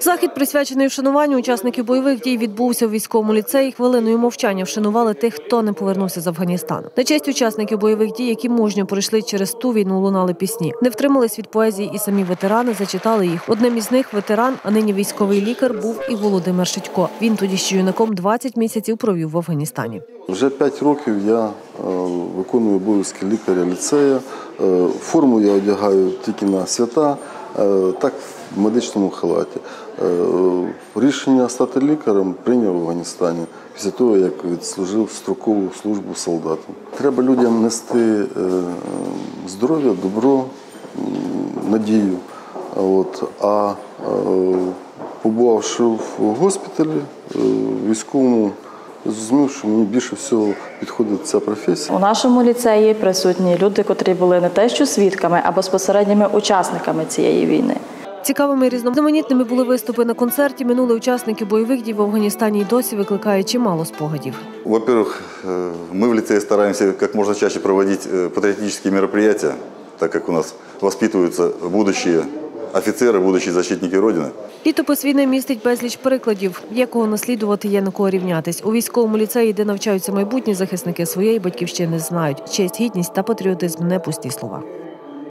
Захід, присвячений вшануванню учасників бойових дій, відбувся у військовому ліцеї. Хвилиною мовчання вшанували тих, хто не повернувся з Афганістану. На честь учасників бойових дій, які мужньо пройшли через ту війну, лунали пісні. Не втримались від поезії і самі ветерани зачитали їх. Одним із них ветеран, а нині військовий лікар, був і Володимир Шитько. Він тоді ще юнаком 20 місяців провів в Афганістані. Вже 5 років я е, виконую обов'язки лікаря ліцею. Е, Форму я одягаю тільки на свята, е, так медичному халаті. Е, Рішення стати лікарем прийняв в Афганістані після того, як відслужив строкову службу солдатом. Треба людям нести е, здоров'я, добро, надію. От, а е, побувавши в госпіталі військовому, зрозумів, що мені більше всього підходить ця професія. У нашому ліцеї присутні люди, котрі були не те, що свідками, а безпосередніми учасниками цієї війни. Цікавими і різноманітними були виступи на концерті. Минули учасники бойових дій в Афганістані і досі викликає чимало спогадів. Во-первых, э, мы в лицее стараемся как можно чаще проводить э, патриотические мероприятия, так как у нас воспитываются будущие офицеры, будущие защитники Родины. Літопис війни містить безліч прикладів, є кого наслідувати, є на кого рівнятись. У військовому ліцеї, де навчаються майбутні захисники своєї батьківщини, знають честь, гідність та патріотизм не пусті слова.